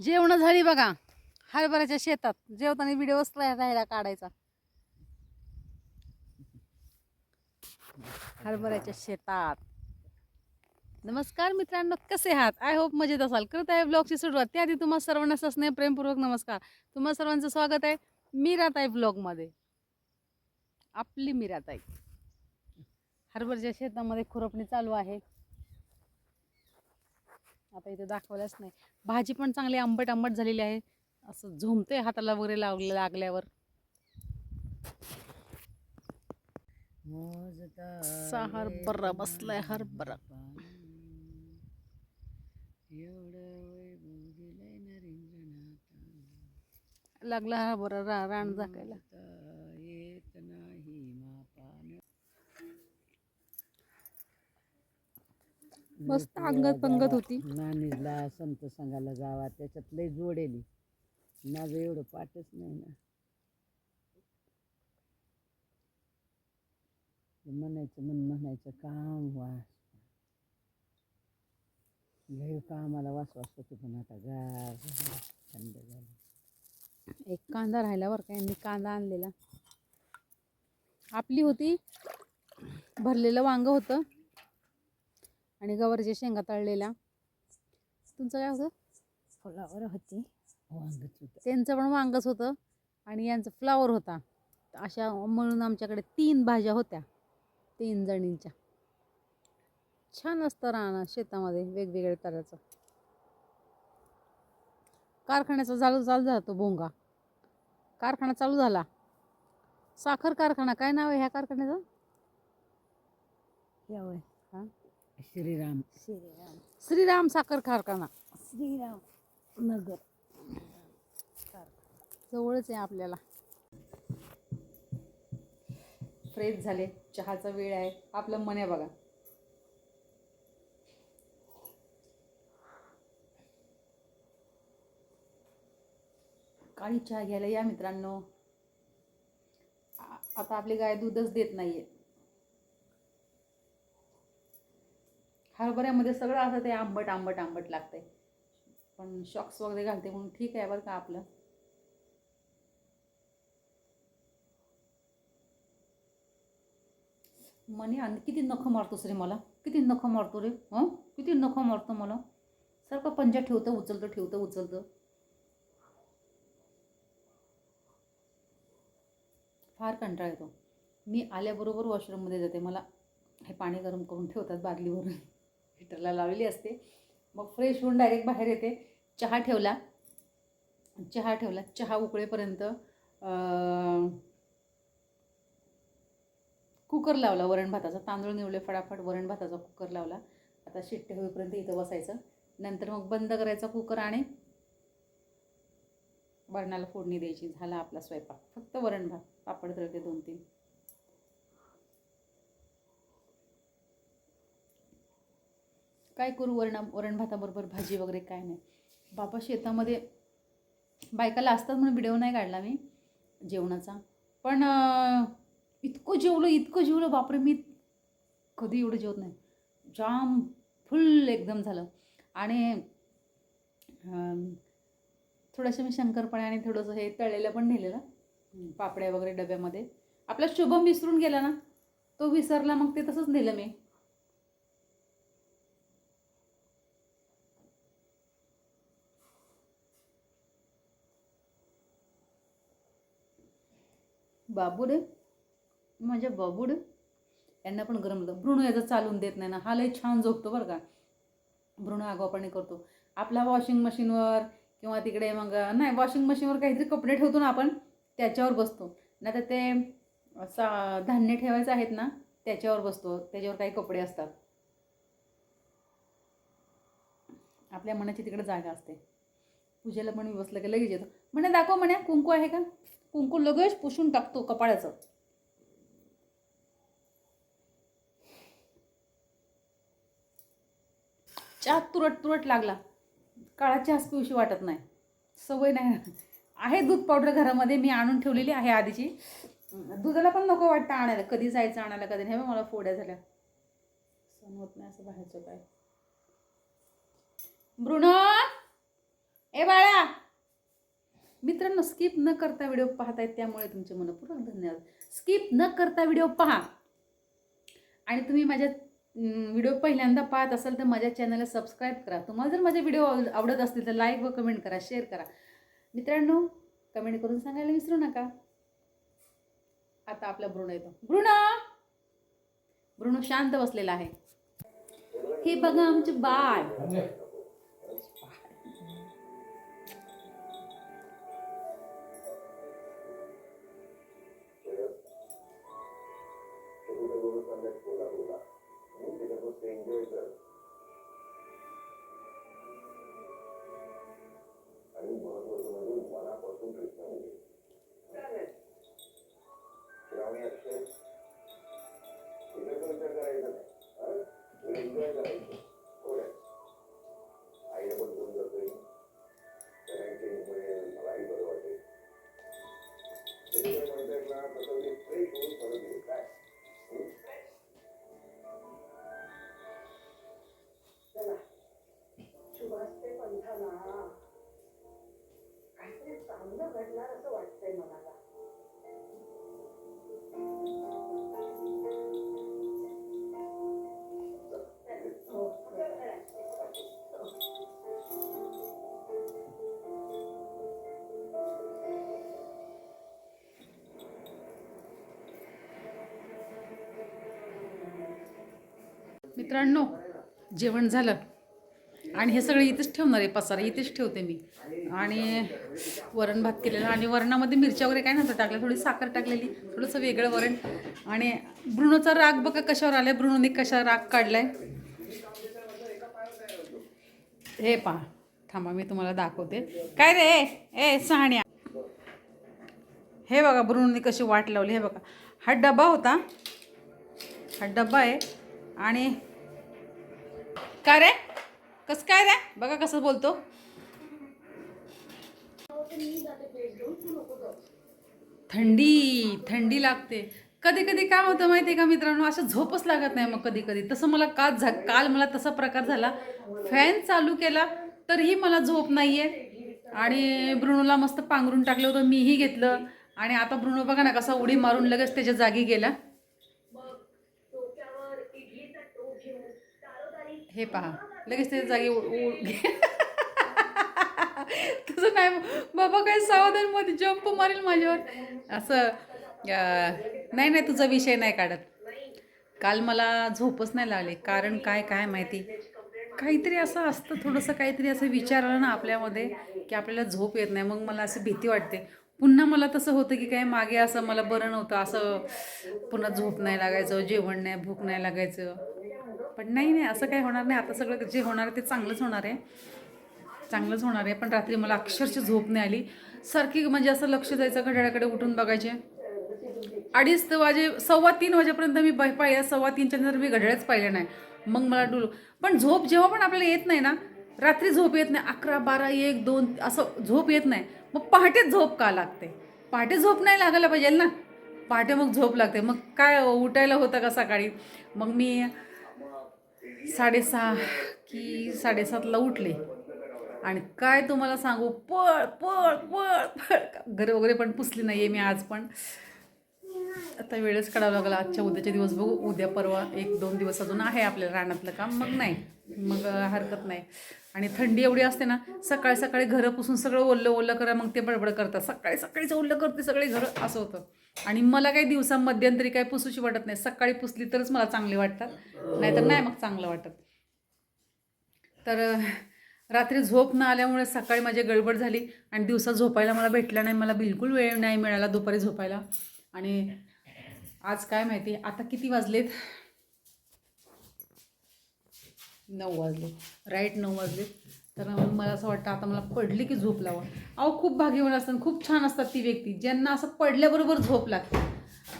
जेवण झाली बघा. हरभऱ्याच्या शेतात. जेवताना व्हिडिओ राहिला काढायचा. हरभऱ्याच्या शेतात. नमस्कार मित्रांनो कसे आहात? आय होप मजेत असाल. करत आहे ब्लॉगची सुरुवात त्याआधी तुम्हा सर्वांना ससने प्रेमपूर्वक नमस्कार. तुम्हा सर्वांचं स्वागत आहे मीराताई ब्लॉगमध्ये आपली मीराताई. हरभऱ्याच्या शेतामध्ये खुरपणी चालू आहे. आता इथे दाखवलंच नाही. भाजी पण चांगली आंबट आंबट झालेली आहे. असं झोमते हाताला वगैरे लावले लागल्यावर. असा हरभरा बसलाय हरभरा लागला हरभरा रा रान झाकायला. मस्त अंगत पंगत होती. नानीला संत संघाला जावा त्याच्यात लय जोडेली माझं एवढं पाठच नाही ना. म्हणायचं मन म्हणायचं काम वास. लय कामाला वास वास होतो पण आता गार थंड झालं. एक कांदा राहिल्यावर काय मी कांदा आणलेला. आपली होती भरलेलं वांग होतं. आणि गवारीच्या शेंगा तळलेल्या. तुमचं काय होतं? फुलावर होती. वांगच होतं. त्यांचं पण वांगच होतं आणि यांचं फ्लावर होता. अशा म्हणून आमच्याकडे तीन भाज्या होत्या. तीन जणींच्या. छान असतं राहणं शेतामध्ये वेगवेगळ्या तऱ्हेचं. कारखान्याचा चालू चालू झाला तो भोंगा. कारखाना चालू झाला. साखर कारखाना. काय नाव आहे ह्या कारखान्याचं? यावं. श्रीराम. श्रीराम. श्रीराम साखर कारखाना. श्रीराम नगर. जवळच आहे आपल्याला. फ्रेश झाले. चहाचा वेळ आहे. आपलं मन आहे बघा. काळी चहा घ्यायला या मित्रांनो. आता आपली गाय दूधच देत नाहीये. हरभऱ्यामध्ये सगळं असं ते आंबट आंबट आंबट लागतंय. पण शॉक्स वगैरे घालते म्हणून ठीक आहे बरं का आपलं. मनी आणि किती नखं मारतोस रे मला? किती नखं मारतो रे? हं? किती नखं मारतो मला? सारखं पंजा ठेवतं उचलतं ठेवतं उचलतं. फार कंटाळा येतो. मी आल्याबरोबर वॉशरूममध्ये जाते. मला हे पाणी गरम करून ठेवतात बादलीवरून. हिटरला लावलेली असते. मग फ्रेश होऊन डायरेक्ट बाहेर येते. चहा ठेवला. चहा ठेवला. चहा उकळेपर्यंत कुकर लावला वरण भाताचा. तांदूळ निवले फटाफट वरण भाताचा कुकर लावला. आता शिट्टे होईपर्यंत इथं बसायचं. नंतर मग बंद करायचा कुकर आणि वरणाला फोडणी द्यायची. झाला आपला स्वयंपाक. फक्त वरण भात. पापड तळते दोन तीन काय करू वरणा वरण भाताबरोबर भाजी वगैरे काय नाही. बाबा शेतामध्ये बायकाला असतात म्हणून व्हिडिओ नाही काढला मी जेवणाचा. पण इतकं जेवलं इतकं जेवलं बापरे मी कधी एवढं जेवत नाही. जाम फुल एकदम झालं. आणि थोडंसं मी शंकरपणे आणि थोडंसं हे तळलेलं पण नेलेलं पापड्या वगैरे डब्यामध्ये. आपला शुभम विसरून गेला ना तो विसरला मग ते तसंच नेलं मी. बाबूड माझ्या बाबूड. यांना पण गरम होतं. भ्रूण याचं चालून देत नाही ना. हा लय छान झोपतो बरं का. भ्रूण आगाऊपणे करतो. आपला वॉशिंग मशीनवर किंवा तिकडे मग नाही वॉशिंग मशीनवर काहीतरी कपडे ठेवतो ना आपण त्याच्यावर बसतो. नाही तर ते सा धान्य ठेवायचं आहेत ना त्याच्यावर बसतो. त्याच्यावर काही कपडे असतात. आपल्या मनाची तिकडे जागा असते. पूजेला पण मी बसलं की लगेच येतो. म्हणे दाखव म्हणे कुंकू आहे का? कुंकू लगेच पुसून टाकतो कपाळाचं. चहा तुरट तुरट लागला. काळा चहाच पिऊशी वाटत नाही. सवय नाही. आहे दूध पावडर घरामध्ये मी आणून ठेवलेली आहे आधीची. दुधाला पण नको वाटतं आणायला. कधी जायचं आणायला कधी नाही. मला फोड्या झाल्या. सण होत नाही असं बाहेरचं काय. ब्रुनो ए बाळा! मित्रांनो स्किप न करता व्हिडिओ पाहतायत त्यामुळे तुमचे मनपूर्वक धन्यवाद. स्किप न करता व्हिडिओ पहा. आणि तुम्ही माझ्या व्हिडिओ पहिल्यांदा पाहत असाल तर माझ्या चॅनलला सबस्क्राईब करा. तुम्हाला जर माझे व्हिडिओ आवडत असतील तर लाईक व कमेंट करा शेअर करा. मित्रांनो कमेंट करून सांगायला विसरू नका. आता आपला भ्रूण येतो. भ्रूण! भ्रूण शांत बसलेला आहे. हे बघा आमचे बाळ. hula-hula. Hindi ka po stranger, sir. घडणार असं वाटतंय मला मित्रांनो जेवण झालं. आणि हे सगळं इथेच ठेवणार आहे पसारा इथेच ठेवते मी. आणि वरण भात केलेला. आणि वरणामध्ये मिरच्या वगैरे काय नव्हतं टाकलं थोडी साखर टाकलेली थोडंसं वेगळं वरण. आणि ब्रुणोचा राग बघा कशावर आलाय ब्रुणोने कशा राग काढलाय. हे पहा थांबा मी तुम्हाला दाखवते. काय रे? ए सहाण्या हे बघा ब्रुणोने कशी वाट लावली हे बघा. हा डबा होता. हा डब्बा आहे. आणि काय रे? कसं काय रे? बघा कसं बोलतो. थंडी थंडी लागते. कधी कधी काय होतं माहिती आहे का मित्रांनो? असं झोपच लागत नाही मग कधी कधी. तसं मला काल झा काल मला तसा प्रकार झाला. फॅन चालू केला तरीही मला झोप नाही आहे आणि ब्रुणोला मस्त पांघरून टाकलं होतं मीही घेतलं. आणि आता ब्रुणो बघा ना कसा उडी मारून लगेच त्याच्या जागी गेला. हे पहा लगेच त्याच्या जागी उ- नाही. बाबा काय सावधानमध्ये जंप मारेल माझ्यावर. असं नाही नाही तुझा विषय नाही काढत. काल मला झोपच नाही लागले. कारण काय काय माहिती? काहीतरी असं असतं थोडंसं काहीतरी असं विचार आला ना आपल्यामध्ये की आपल्याला झोप येत नाही. मग मला असं भीती वाटते. पुन्हा मला तसं होतं की काय मागे असं मला बरं नव्हतं. असं पुन्हा झोप नाही लागायचं जेवण नाही भूक नाही लागायचं. पण नाही नाही असं काही होणार नाही. आता सगळं जे होणार आहे ते चांगलंच होणार आहे. चांगलंच होणार आहे. पण रात्री मला अक्षरशः झोप नाही आली. सारखी म्हणजे असं लक्ष द्यायचं घड्याळाकडे उठून बघायचे. अडीच ते वाजे सव्वा तीन वाजेपर्यंत मी ब- पाहिलं सव्वा तीनच्या नंतर मी घड्याळच पाहिले नाही. मग मला डुल पण झोप जेव्हा पण आपल्याला येत नाही ना रात्री झोप येत नाही. अकरा बारा एक दोन असं झोप येत नाही. मग पहाटेच झोप का लागते? पहाटे झोप नाही लागायला पाहिजे ना? पहाटे मग झोप लागते. मग काय उठायला होतं का सकाळी? मग मी साडेसहा की साडेसातला उठले. आणि काय तुम्हाला सांगू? पळ पळ पळ पळ. घर वगैरे पण पुसली नाही आहे मी आज पण. आता वेळच काढावं लागला. आजच्या उद्याचे दिवस बघू. उद्या परवा एक दोन दिवस अजून आहे आपल्याला रानातलं काम. मग नाही. मग हरकत नाही. आणि थंडी एवढी असते ना सकाळी सकाळी घरं पुसून सगळं ओल्लं ओल्लं करा मग ते बडबड करतात. सकाळी सकाळीच ओल्लं करते सगळे घरं असं होतं. आणि मला काही दिवसा मध्यंतरी काही पुसूशी वाटत नाही. सकाळी पुसली तरच मला चांगली वाटतात. नाहीतर नाही मग चांगलं वाटत. तर रात्री झोप न आल्यामुळे सकाळी माझी गडबड झाली आणि दिवसा झोपायला मला भेटला नाही मला बिलकुल वेळ नाही मिळाला दुपारी झोपायला. आणि आज काय माहिती आता किती वाजलेत? नऊ वाजले. राईट नऊ वाजले. तर मला असं वाटतं आता मला पडली की झोप लावा. अहो खूप भाग्यवान असतात खूप छान असतात ती व्यक्ती ज्यांना असं पडल्याबरोबर झोप लागते.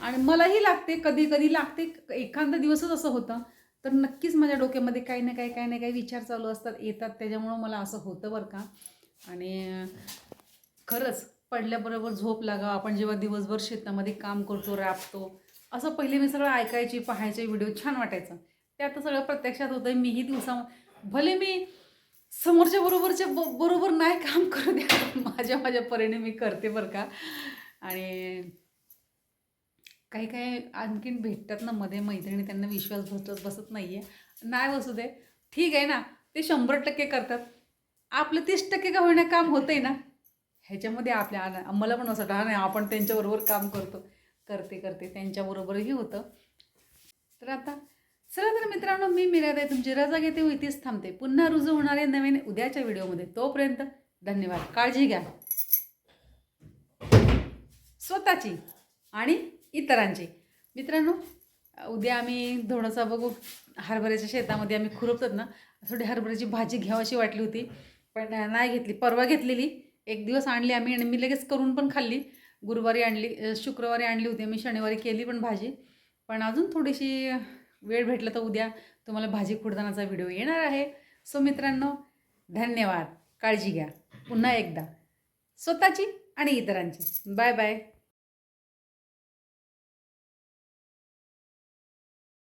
आणि मलाही लागते कधी कधी लागते एखादा दिवसच असं होतं. तर नक्कीच माझ्या डोक्यामध्ये काही ना काही काही ना काही विचार चालू असतात येतात. त्याच्यामुळं मला असं होतं बरं का. आणि खरंच पडल्याबरोबर झोप लागा आपण जेव्हा दिवसभर शेतामध्ये काम करतो राबतो असं पहिले मी सगळं ऐकायची पाहायचे व्हिडिओ छान वाटायचं. ते आता सगळं प्रत्यक्षात होतं मीही दिवसा भले मी समोरच्या बरोबरच्या ब बरोबर नाही काम करू द्या माझ्या माझ्या परीने मी करते बरं का. आणि काही काही आणखीन भेटतात ना मध्ये मैत्रिणी त्यांना विश्वास बसत बसत नाही आहे नाही बसू दे. ठीक आहे ना. ते शंभर टक्के करतात. आपलं तीस टक्के का होईना काम होतंय ना? ह्याच्यामध्ये आपल्या मला पण असं वाटतं हा नाही आपण त्यांच्याबरोबर काम करतो. करते करते. त्यांच्याबरोबरही होतं. तर आता चला तर मित्रांनो मी मिरादाय तुमची रजा घेते व इथेच थांबते. पुन्हा रुजू होणारे नवीन उद्याच्या व्हिडिओमध्ये. तोपर्यंत धन्यवाद. काळजी घ्या. स्वतःची आणि इतरांची. मित्रांनो उद्या आम्ही थोडंसं बघू. हरभऱ्याच्या शेतामध्ये आम्ही खुरपतात ना थोडी हरभऱ्याची भाजी घ्यावीशी वाटली होती पण नाही घेतली. परवा घेतलेली. एक दिवस आणली आम्ही आणि मी लगेच करून पण खाल्ली. गुरुवारी आणली शुक्रवारी आणली होती. मी शनिवारी केली पण भाजी. पण अजून थोडीशी वेळ भेटला तर उद्या तुम्हाला भाजी खुडतानाचा व्हिडिओ येणार आहे. सो मित्रांनो धन्यवाद. काळजी घ्या. पुन्हा एकदा. स्वतःची आणि इतरांची. Bye bye.